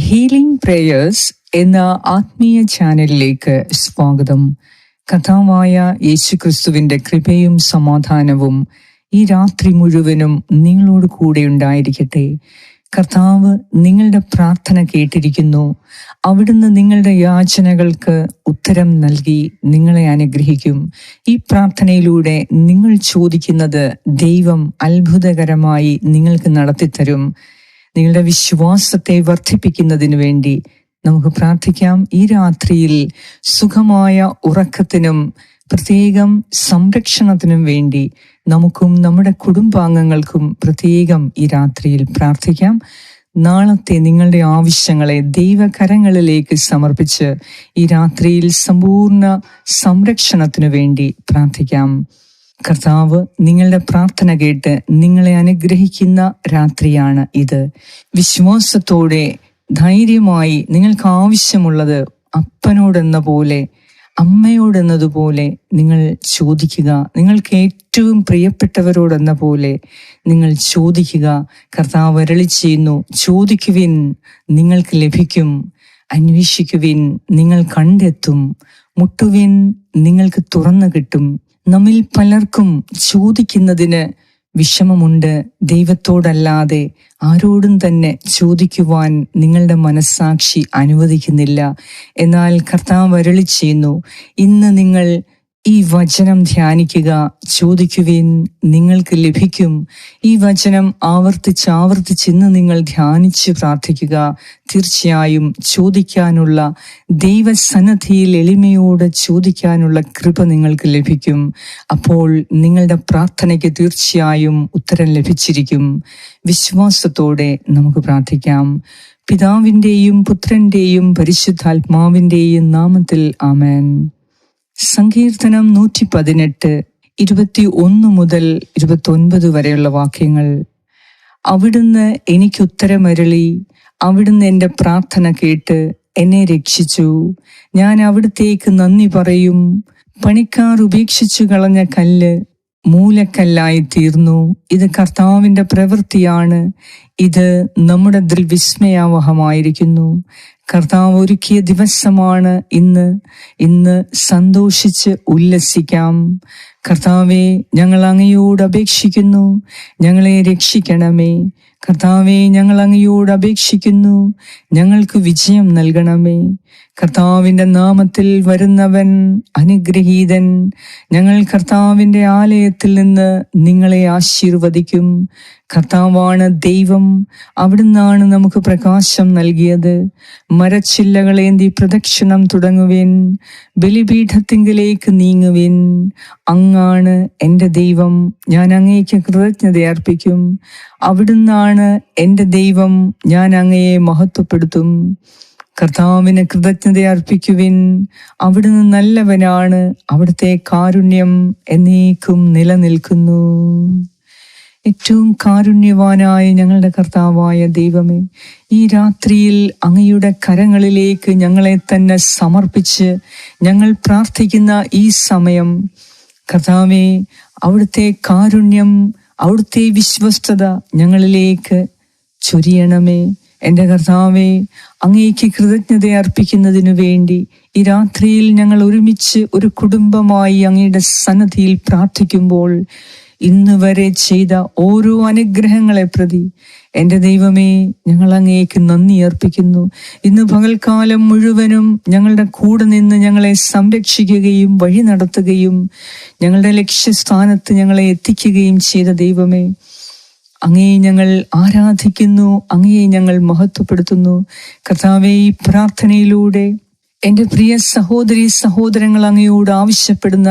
Healing prayers എന്ന ആത്മീയ ചാനലിലേക്ക് സ്വാഗതം. കഥാവായ യേശുക്രിസ്തുവിന്റെ കൃപയും സമാധാനവും ഈ രാത്രി മുഴുവനും നിങ്ങളോട് കൂടെ ഉണ്ടായിരിക്കട്ടെ. കർത്താവ് നിങ്ങളുടെ പ്രാർത്ഥന കേട്ടിരിക്കുന്നു. അവിടുന്ന് നിങ്ങളുടെ യാചനകൾക്ക് ഉത്തരം നൽകി നിങ്ങളെ അനുഗ്രഹിക്കും. ഈ പ്രാർത്ഥനയിലൂടെ നിങ്ങൾ ചോദിക്കുന്നത് ദൈവം അത്ഭുതകരമായി നിങ്ങൾക്ക് നടത്തിത്തരും. നിങ്ങളുടെ വിശ്വാസത്തെ വർദ്ധിപ്പിക്കുന്നതിന് വേണ്ടി നമുക്ക് പ്രാർത്ഥിക്കാം. ഈ രാത്രിയിൽ സുഖമായ ഉറക്കത്തിനും പ്രത്യേകം സംരക്ഷണത്തിനും വേണ്ടി നമുക്കും നമ്മുടെ കുടുംബാംഗങ്ങൾക്കും പ്രത്യേകം ഈ രാത്രിയിൽ പ്രാർത്ഥിക്കാം. നാളത്തെ നിങ്ങളുടെ ആവശ്യങ്ങളെ ദൈവകരങ്ങളിലേക്ക് സമർപ്പിച്ച് ഈ രാത്രിയിൽ സമ്പൂർണ സംരക്ഷണത്തിനു വേണ്ടി പ്രാർത്ഥിക്കാം. കർത്താവ് നിങ്ങളുടെ പ്രാർത്ഥന കേട്ട് നിങ്ങളെ അനുഗ്രഹിക്കുന്ന രാത്രിയാണ് ഇത്. വിശ്വാസത്തോടെ ധൈര്യമായി നിങ്ങൾക്ക് ആവശ്യമുള്ളത് അപ്പനോടെന്ന പോലെ അമ്മയോടെന്നതുപോലെ നിങ്ങൾ ചോദിക്കുക. നിങ്ങൾക്ക് ഏറ്റവും പ്രിയപ്പെട്ടവരോടെന്ന പോലെ നിങ്ങൾ ചോദിക്കുക. കർത്താവ് അരളി ചെയ്യുന്നു. ചോദിക്കുവിൻ നിങ്ങൾക്ക് ലഭിക്കും. അന്വേഷിക്കുവിൻ നിങ്ങൾ കണ്ടെത്തും. മുട്ടുവിൻ നിങ്ങൾക്ക് തുറന്നു കിട്ടും. നമ്മിൽ പലർക്കും ചോദിക്കുന്നതിന് വിഷമമുണ്ട്. ദൈവത്തോടല്ലാതെ ആരോടും തന്നെ ചോദിക്കുവാൻ നിങ്ങളുടെ മനസ്സാക്ഷി അനുവദിക്കുന്നില്ല. എന്നാൽ കർത്താവ് വരളി ചെയ്യുന്നു ഇന്ന് നിങ്ങൾ ഈ വചനം ധ്യാനിക്കുക ചോദിക്കുവിൻ നിങ്ങൾക്ക് ലഭിക്കും. ഈ വചനം ആവർത്തിച്ച് ആവർത്തിച്ച് ഇന്ന് നിങ്ങൾ ധ്യാനിച്ച് പ്രാർത്ഥിക്കുക. തീർച്ചയായും ചോദിക്കാനുള്ള ദൈവസന്നദ്ധിയിൽ എളിമയോട് ചോദിക്കാനുള്ള കൃപ നിങ്ങൾക്ക് ലഭിക്കും. അപ്പോൾ നിങ്ങളുടെ പ്രാർത്ഥനയ്ക്ക് തീർച്ചയായും ഉത്തരം ലഭിച്ചിരിക്കും. വിശ്വാസത്തോടെ നമുക്ക് പ്രാർത്ഥിക്കാം. പിതാവിന്റെയും പുത്രന്റെയും പരിശുദ്ധാത്മാവിന്റെയും നാമത്തിൽ ആമേൻ. സങ്കീർത്തനം നൂറ്റി പതിനെട്ട് ഇരുപത്തി ഒന്ന് മുതൽ ഇരുപത്തി ഒൻപത് വരെയുള്ള വാക്യങ്ങൾ. അവിടുന്ന് എനിക്ക് ഉത്തരമരളി അവിടുന്ന് എന്റെ പ്രാർത്ഥന കേട്ട് എന്നെ രക്ഷിച്ചു. ഞാൻ അവിടുത്തേക്ക് നന്ദി പറയും. പണിക്കാർ ഉപേക്ഷിച്ചു കളഞ്ഞ കല്ല് മൂലക്കല്ലായി തീർന്നു ഇത് കർത്താവിന്റെ പ്രവൃത്തിയാണ്. ഇത് നമ്മുടെ വിസ്മയാവഹമായിരിക്കുന്നു കർത്താവ് ഒരുക്കിയ ദിവസമാണ് ഇന്ന്. ഇന്ന് സന്തോഷിച്ച് ഉല്ലസിക്കാം. കർത്താവെ ഞങ്ങൾ അങ്ങയോട് അപേക്ഷിക്കുന്നു. ഞങ്ങളെ രക്ഷിക്കണമേ. കർത്താവെ ഞങ്ങൾ അങ്ങയോട് അപേക്ഷിക്കുന്നു. ഞങ്ങൾക്ക് വിജയം നൽകണമേ. കർത്താവിന്റെ നാമത്തിൽ വരുന്നവൻ അനുഗ്രഹീതൻ. ഞങ്ങൾ കർത്താവിന്റെ ആലയത്തിൽ നിന്ന് നിങ്ങളെ ആശീർവദിക്കും. കർത്താവാണ് ദൈവം. അവിടുന്നാണ് നമുക്ക് പ്രകാശം നൽകിയത്. മരച്ചില്ലകളേന്തി പ്രദക്ഷിണം തുടങ്ങുവിൻ. ബലിപീഠത്തിങ്കിലേക്ക് നീങ്ങുവിൻ. അങ്ങാണ് എന്റെ ദൈവം. ഞാൻ അങ്ങേക്ക് കൃതജ്ഞത അർപ്പിക്കും അവിടുന്നാണ് എന്റെ ദൈവം ഞാൻ അങ്ങയെ മഹത്വപ്പെടുത്തും. കർത്താവിന് കൃതജ്ഞത അർപ്പിക്കുവിൻ. അവിടുന്ന് നല്ലവനാണ്. അവിടുത്തെ കാരുണ്യം എന്നേക്കും നിലനിൽക്കുന്നു. ഏറ്റവും കാരുണ്യവാനായ ഞങ്ങളുടെ കർത്താവായ ദൈവമേ ഈ രാത്രിയിൽ അങ്ങയുടെ കരങ്ങളിലേക്ക് ഞങ്ങളെ തന്നെ സമർപ്പിച്ച് ഞങ്ങൾ പ്രാർത്ഥിക്കുന്ന ഈ സമയം കർത്താവെ അവിടുത്തെ കാരുണ്യം അവിടുത്തെ വിശ്വസ്തത ഞങ്ങളിലേക്ക് ചൊരിയണമേ. എന്റെ കർത്താവെ അങ്ങേക്ക് കൃതജ്ഞത അർപ്പിക്കുന്നതിനു വേണ്ടി ഈ രാത്രിയിൽ ഞങ്ങൾ ഒരുമിച്ച് ഒരു കുടുംബമായി അങ്ങയുടെ സന്നദ്ധിയിൽ പ്രാർത്ഥിക്കുമ്പോൾ ഇന്ന് വരെ ചെയ്ത ഓരോ അനുഗ്രഹങ്ങളെ പ്രതി എന്റെ ദൈവമേ ഞങ്ങൾ അങ്ങേക്ക് നന്ദി അർപ്പിക്കുന്നു. ഇന്ന് പകൽക്കാലം മുഴുവനും ഞങ്ങളുടെ കൂടെ നിന്ന് ഞങ്ങളെ സംരക്ഷിക്കുകയും വഴി നടത്തുകയും ഞങ്ങളുടെ ലക്ഷ്യസ്ഥാനത്ത് ഞങ്ങളെ എത്തിക്കുകയും ചെയ്ത ദൈവമേ അങ്ങയെ ഞങ്ങൾ ആരാധിക്കുന്നു അങ്ങയെ ഞങ്ങൾ മഹത്വപ്പെടുത്തുന്നു. കർത്താവെ ഈ പ്രാർത്ഥനയിലൂടെ എന്റെ പ്രിയ സഹോദരി സഹോദരങ്ങൾ അങ്ങയോട് ആവശ്യപ്പെടുന്ന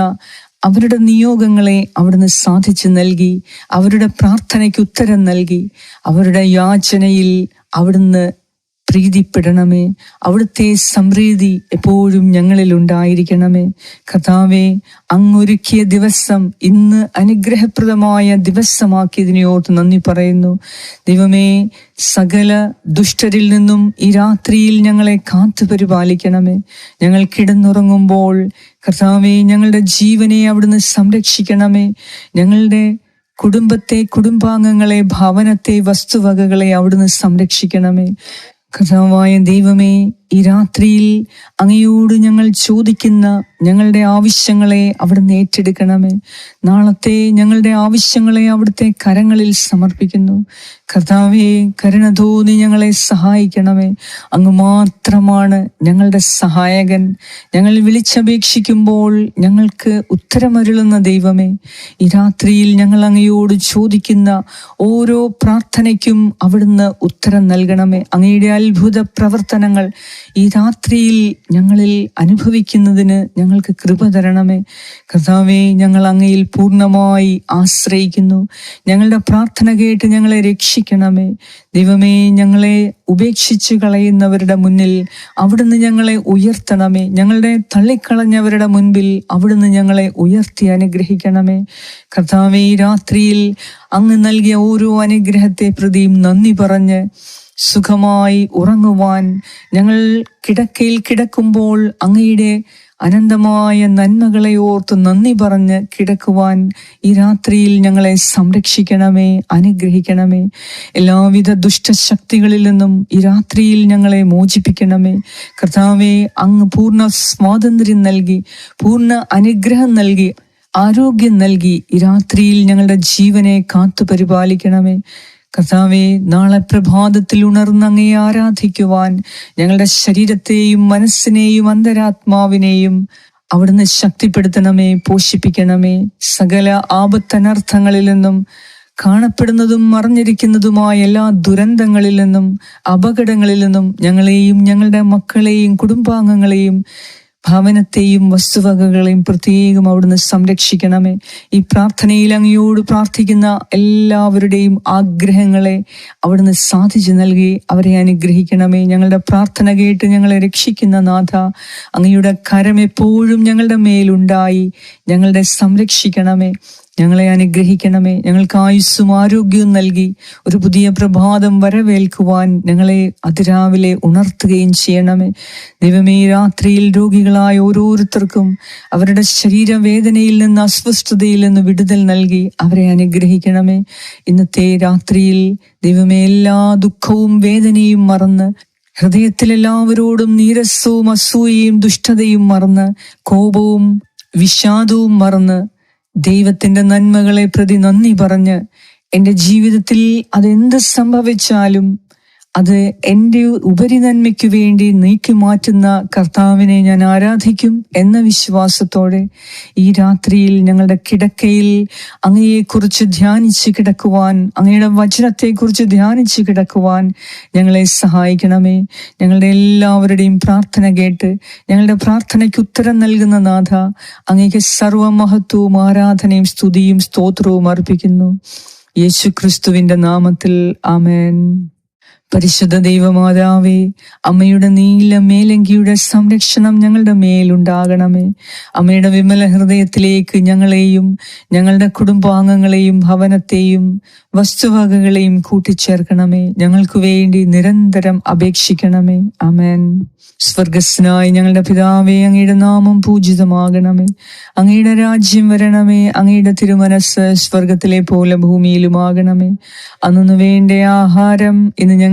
അവരുടെ നിയോഗങ്ങളെ അവിടുന്ന് സാധിച്ചു നൽകി അവരുടെ പ്രാർത്ഥനയ്ക്ക് ഉത്തരം നൽകി അവരുടെ യാചനയിൽ അവിടുന്ന് പ്രീതിപ്പെടണമേ. അവിടുത്തെ സമൃദ്ധി എപ്പോഴും ഞങ്ങളിൽ ഉണ്ടായിരിക്കണമേ. കഥാവെ അങ്ങൊരുക്കിയ ദിവസം ഇന്ന് അനുഗ്രഹപ്രദമായ ദിവസമാക്കിയതിനെ ഓർത്ത് നന്ദി പറയുന്നു. ദൈവമേ സകല ദുഷ്ടരിൽ നിന്നും ഈ രാത്രിയിൽ ഞങ്ങളെ കാത്തു പരിപാലിക്കണമേ. ഞങ്ങൾ കിടന്നുറങ്ങുമ്പോൾ കർത്താവെ ഞങ്ങളുടെ ജീവനെ അവിടുന്ന് സംരക്ഷിക്കണമേ. ഞങ്ങളുടെ കുടുംബത്തെ കുടുംബാംഗങ്ങളെ ഭവനത്തെ വസ്തുവകകളെ അവിടുന്ന് സംരക്ഷിക്കണമേ. കഥാവായ ദൈവമേ ഈ രാത്രിയിൽ അങ്ങയോട് ഞങ്ങൾ ചോദിക്കുന്ന ഞങ്ങളുടെ ആവശ്യങ്ങളെ അവിടുന്ന് ഏറ്റെടുക്കണമേ. നാളത്തെ ഞങ്ങളുടെ ആവശ്യങ്ങളെ അവിടുത്തെ കരങ്ങളിൽ സമർപ്പിക്കുന്നു. കർത്താവെ കരുണ തോന്നി ഞങ്ങളെ സഹായിക്കണമേ. അങ്ങ് മാത്രമാണ് ഞങ്ങളുടെ സഹായകൻ. ഞങ്ങൾ വിളിച്ചപേക്ഷിക്കുമ്പോൾ ഞങ്ങൾക്ക് ഉത്തരമരുളുന്ന ദൈവമേ. ഈ രാത്രിയിൽ ഞങ്ങൾ അങ്ങയോട് ചോദിക്കുന്ന ഓരോ പ്രാർത്ഥനയ്ക്കും അവിടുന്ന് ഉത്തരം നൽകണമേ. അങ്ങയുടെ അത്ഭുത പ്രവർത്തനങ്ങൾ ഈ രാത്രിയിൽ ഞങ്ങളിൽ അനുഭവിക്കുന്നതിന് ഞങ്ങൾക്ക് കൃപ തരണമേ. കർത്താവെ ഞങ്ങൾ അങ്ങയിൽ പൂർണമായി ആശ്രയിക്കുന്നു. ഞങ്ങളുടെ പ്രാർത്ഥന കേട്ട് ഞങ്ങളെ രക്ഷിക്കണമേ. ദൈവമേ ഞങ്ങളെ ഉപേക്ഷിച്ചു കളയുന്നവരുടെ മുന്നിൽ അവിടുന്ന് ഞങ്ങളെ ഉയർത്തണമേ. ഞങ്ങളുടെ തള്ളിക്കളഞ്ഞവരുടെ മുൻപിൽ അവിടുന്ന് ഞങ്ങളെ ഉയർത്തി അനുഗ്രഹിക്കണമേ. കർത്താവെ രാത്രിയിൽ അങ്ങ് നൽകിയ ഓരോ അനുഗ്രഹത്തെ പ്രതിയും നന്ദി പറഞ്ഞ് സുഖമായി ഉറങ്ങുവാൻ ഞങ്ങൾ കിടക്കയിൽ കിടക്കുമ്പോൾ അങ്ങയുടെ അനന്തമായ നന്മകളെ ഓർത്ത് നന്ദി പറഞ്ഞ് കിടക്കുവാൻ ഈ രാത്രിയിൽ ഞങ്ങളെ സംരക്ഷിക്കണമേ അനുഗ്രഹിക്കണമേ. എല്ലാവിധ ദുഷ്ടശക്തികളിൽ നിന്നും ഈ രാത്രിയിൽ ഞങ്ങളെ മോചിപ്പിക്കണമേ. കർത്താവെ അങ്ങ് പൂർണ സ്വാതന്ത്ര്യം നൽകി പൂർണ അനുഗ്രഹം നൽകി ആരോഗ്യം നൽകി ഈ രാത്രിയിൽ ഞങ്ങളുടെ ജീവനെ കാത്തു പരിപാലിക്കണമേ കർത്താവെ നാളെ പ്രഭാതത്തിൽ ഉണർന്ന് അങ്ങയെ ആരാധിക്കുവാൻ ഞങ്ങളുടെ ശരീരത്തെയും മനസ്സിനെയും അന്തരാത്മാവിനെയും അവിടുന്ന് ശക്തിപ്പെടുത്തണമേ പോഷിപ്പിക്കണമേ. സകല ആപത്തനർത്ഥങ്ങളിൽ നിന്നും കാണപ്പെടുന്നതും മറിഞ്ഞിരിക്കുന്നതുമായ എല്ലാ ദുരന്തങ്ങളിൽ നിന്നും അപകടങ്ങളിൽ നിന്നും ഞങ്ങളെയും ഞങ്ങളുടെ മക്കളെയും കുടുംബാംഗങ്ങളെയും ഭവനത്തെയും വസ്തുവകകളെയും പ്രത്യേകം അവിടുന്ന് സംരക്ഷിക്കണമേ. ഈ പ്രാർത്ഥനയിൽ അങ്ങയോട് പ്രാർത്ഥിക്കുന്ന എല്ലാവരുടെയും ആഗ്രഹങ്ങളെ അവിടുന്ന് സാധിച്ചു നൽകി അവരെ അനുഗ്രഹിക്കണമേ. ഞങ്ങളുടെ പ്രാർത്ഥന കേട്ട് ഞങ്ങളെ രക്ഷിക്കുന്ന നാഥ അങ്ങയുടെ കരം എപ്പോഴും ഞങ്ങളുടെ മേലുണ്ടായി ഞങ്ങളുടെ സംരക്ഷിക്കണമേ. ഞങ്ങളെ അനുഗ്രഹിക്കണമേ. ഞങ്ങൾക്ക് ആയുസ്സും ആരോഗ്യവും നൽകി ഒരു പുതിയ പ്രഭാതം വരവേൽക്കുവാൻ ഞങ്ങളെ അതിരാവിലെ ഉണർത്തുകയും ചെയ്യണമേ. ദൈവമേ രാത്രിയിൽ രോഗികളായ ഓരോരുത്തർക്കും അവരുടെ ശരീരവേദനയിൽ നിന്ന് അസ്വസ്ഥതയിൽ നിന്ന് വിടുതൽ നൽകി അവരെ അനുഗ്രഹിക്കണമേ. ഇന്നത്തെ രാത്രിയിൽ ദൈവമേ എല്ലാ ദുഃഖവും വേദനയും മറന്ന് ഹൃദയത്തിൽ എല്ലാവരോടും നീരസവും അസൂയയും ദുഷ്ടതയും മറന്ന് കോപവും വിഷാദവും മറന്ന് ദൈവത്തിന്റെ നന്മകളെ പ്രതി നന്ദി പറഞ്ഞ് എന്റെ ജീവിതത്തിൽ അതെന്ത് സംഭവിച്ചാലും അത് എന്റെ ഉപരിനന്മയ്ക്കു വേണ്ടി നീക്കി മാറ്റുന്ന കർത്താവിനെ ഞാൻ ആരാധിക്കും എന്ന വിശ്വാസത്തോടെ ഈ രാത്രിയിൽ ഞങ്ങളുടെ കിടക്കയിൽ അങ്ങയെക്കുറിച്ച് ധ്യാനിച്ച് കിടക്കുവാൻ അങ്ങയുടെ വചനത്തെക്കുറിച്ച് ധ്യാനിച്ച് കിടക്കുവാൻ ഞങ്ങളെ സഹായിക്കണമേ. ഞങ്ങളുടെ എല്ലാവരുടെയും പ്രാർത്ഥന കേട്ട് ഞങ്ങളുടെ പ്രാർത്ഥനയ്ക്ക് ഉത്തരം നൽകുന്ന നാഥ അങ്ങേക്ക് സർവമഹത്വവും ആരാധനയും സ്തുതിയും സ്തോത്രവും അർപ്പിക്കുന്നു. യേശു ക്രിസ്തുവിന്റെ നാമത്തിൽ ആമേൻ. പരിശുദ്ധ ദൈവമാതാവേ അമ്മയുടെ നീല മേലങ്കിയുടെ സംരക്ഷണം ഞങ്ങളുടെ മേലുണ്ടാകണമേ. അമ്മയുടെ വിമല ഹൃദയത്തിലേക്ക് ഞങ്ങളെയും ഞങ്ങളുടെ കുടുംബാംഗങ്ങളെയും ഭവനത്തെയും വസ്തുവകകളെയും കൂട്ടിച്ചേർക്കണമേ. ഞങ്ങൾക്ക് വേണ്ടി നിരന്തരം അപേക്ഷിക്കണമേ. അമേൻ സ്വർഗസ്നായി ഞങ്ങളുടെ പിതാവേ അങ്ങയുടെ നാമം പൂജിതമാകണമേ. അങ്ങയുടെ രാജ്യം വരണമേ. അങ്ങയുടെ തിരുമനസ് സ്വർഗത്തിലെ പോലെ ഭൂമിയിലുമാകണമേ. അന്നു വേണ്ട ആഹാരം ഇന്ന്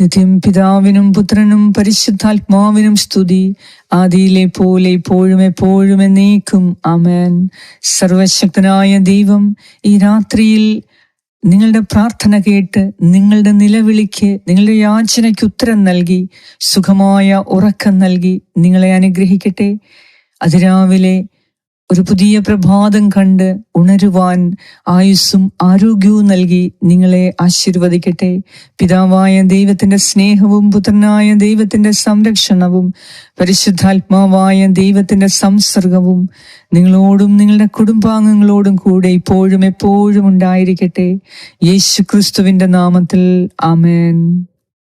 നിത്യം പിതാവിനും പുത്രനും പരിശുദ്ധാത്മാവിനും സ്തുതി. ആദിയിലെ പോലെ ഇപ്പോഴും എപ്പോഴും എന്നേക്കും. അമേൻ സർവശക്തനായ ദൈവം ഈ രാത്രിയിൽ നിങ്ങളുടെ പ്രാർത്ഥന കേട്ട് നിങ്ങളുടെ നിലവിളിക്ക് നിങ്ങളുടെ യാചനയ്ക്ക് ഉത്തരം നൽകി സുഖമായ ഉറക്കം നൽകി നിങ്ങളെ അനുഗ്രഹിക്കട്ടെ. അതിരാവിലെ ഒരു പുതിയ പ്രഭാതം കണ്ട് ഉണരുവാൻ ആയുസ്സും ആരോഗ്യവും നൽകി നിങ്ങളെ ആശീർവദിക്കട്ടെ. പിതാവായ ദൈവത്തിന്റെ സ്നേഹവും പുത്രനായ ദൈവത്തിന്റെ സംരക്ഷണവും പരിശുദ്ധാത്മാവായ ദൈവത്തിന്റെ സംസർഗവും നിങ്ങളോടും നിങ്ങളുടെ കുടുംബാംഗങ്ങളോടും കൂടെ ഇപ്പോഴും എപ്പോഴും ഉണ്ടായിരിക്കട്ടെ. യേശു ക്രിസ്തുവിന്റെ നാമത്തിൽ ആമേൻ.